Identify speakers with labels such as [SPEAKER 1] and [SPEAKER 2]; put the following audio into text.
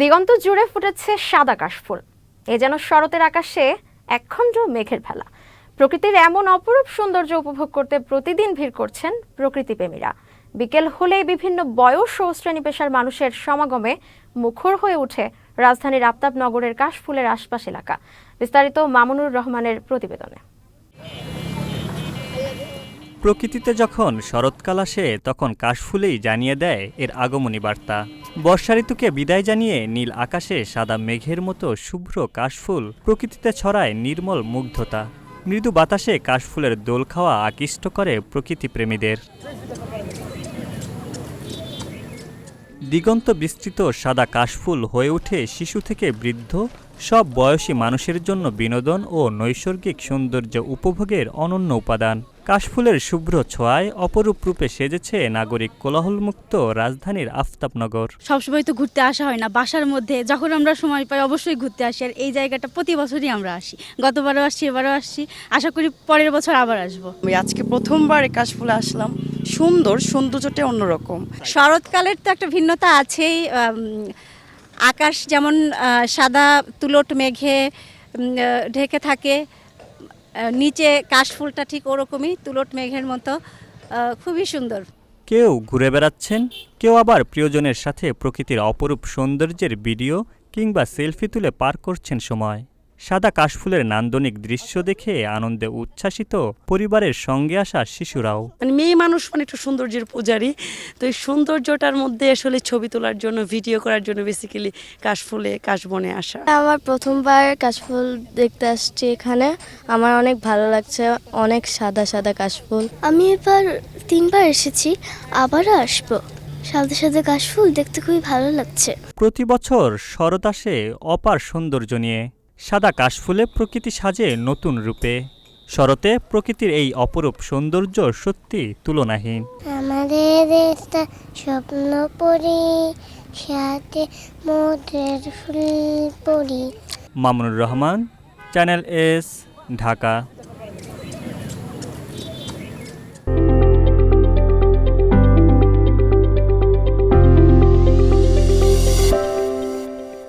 [SPEAKER 1] দিগন্ত জুড়ে ফুটেছে সাদা কাশফুল। এ যেন শরতের আকাশে একখণ্ড মেঘের ভেলা। প্রকৃতির এমন অপরূপ সৌন্দর্য উপভোগ করতে প্রতিদিন ভিড় করছেন প্রকৃতিপ্রেমীরা বিকেল হলেই বিভিন্ন বয়স ও শ্রেণি পেশার মানুষের সমাগমে মুখর হয়ে ওঠে রাজধানীর আফতাবনগরের কাশফুলের আশপাশ এলাকা। বিস্তারিত মামুনুর রহমানের প্রতিবেদনে।
[SPEAKER 2] প্রকৃতিতে যখন শরৎকাল আসে, তখন কাশফুলেই জানিয়ে দেয় এর আগমনী বার্তা। বর্ষা ঋতুকে বিদায় জানিয়ে নীল আকাশে সাদা মেঘের মতো শুভ্র কাশফুল প্রকৃতিতে ছড়ায় নির্মল মুগ্ধতা। মৃদু বাতাসে কাশফুলের দোল খাওয়া আকৃষ্ট করে প্রকৃতিপ্রেমীদের দিগন্ত বিস্তৃত সাদা কাশফুল হয়ে ওঠে শিশু থেকে বৃদ্ধ, সব বয়সী মানুষের জন্য বিনোদন ও নৈসর্গিক সৌন্দর্য উপভোগের অনন্য উপাদান। কাশফুলের শুভ্র ছোঁয়ায় অপরূপ রূপে সেজেছে নাগরিক কোলাহলমুক্ত রাজধানীর আফতাবনগর।
[SPEAKER 3] সবসময় তো ঘুরতে আসা হয় না বাসার মধ্যে যখন আমরা সময় পাই অবশ্যই ঘুরতে আসি আর এই জায়গাটা প্রতি বছরই আমরা আসি। গতবারও আসছি এবারও আসছি আশা করি পরের বছর আবার আসব।
[SPEAKER 4] আমি আজকে প্রথমবার কাশফুলে আসলাম। সুন্দর সৌন্দর্যটা অন্যরকম।
[SPEAKER 5] শরৎকালের তো একটা ভিন্নতা আছেই আকাশ যেমন সাদা তুলট মেঘে ঢেকে থাকে নিচে কাশফুলটা ঠিক ওরকমই, তুলট মেঘের মতো খুবই সুন্দর।
[SPEAKER 2] কেউ ঘুরে বেড়াচ্ছেন, কেউ আবার প্রিয়জনের সাথে প্রকৃতির অপরূপ সৌন্দর্যের ভিডিও কিংবা সেলফি তুলে পার করছেন সময়। সাদা কাশফুলের নান্দনিক দৃশ্য দেখে আনন্দে উচ্ছ্বাসিত পরিবারের সঙ্গে আসা শিশুরাও।
[SPEAKER 4] মানে মেয়ে মানুষ মানে একটু সৌন্দর্যের পূজারি। তো এই সৌন্দর্যটার মধ্যে আসলে ছবি তোলার জন্য ভিডিও করার জন্য বেসিক্যালি কাশফুলে কাশবনে আসা।
[SPEAKER 6] আমার প্রথমবার কাশফুল দেখতে আসছি এখানে। আমার অনেক ভালো লাগছে অনেক সাদা সাদা কাশফুল।
[SPEAKER 7] আমি এবার তিনবার এসেছি আবারও আসব। সাদা সাদা কাশফুল দেখতে খুবই ভালো লাগছে।
[SPEAKER 2] প্রতি বছর শরৎ আসে অপার সৌন্দর্য নিয়ে। সাদা কাশফুলে প্রকৃতি সাজে নতুন রূপে। শরতে প্রকৃতির এই অপরূপ সৌন্দর্য সত্যি তুলনাহীন।
[SPEAKER 7] আমাদের একটা স্বপ্ন পড়ি সাথে মোদের ফুল পড়ি।
[SPEAKER 2] Mamunur Rahman channel S Dhaka.